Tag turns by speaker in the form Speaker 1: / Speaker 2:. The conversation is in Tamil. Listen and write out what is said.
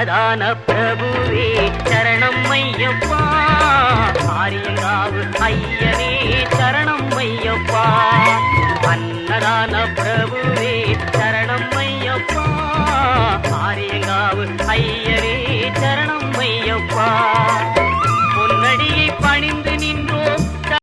Speaker 1: அன்னதான பிரபுவே சரணம் ஐயப்பா. ஆரியங்காவு ஐயனே சரணம் ஐயப்பா. அன்னதான பிரபுவே சரணம் ஐயப்பா. ஆரியங்காவு ஐயனே சரணம் ஐயப்பா. பொன்னடியை பணிந்து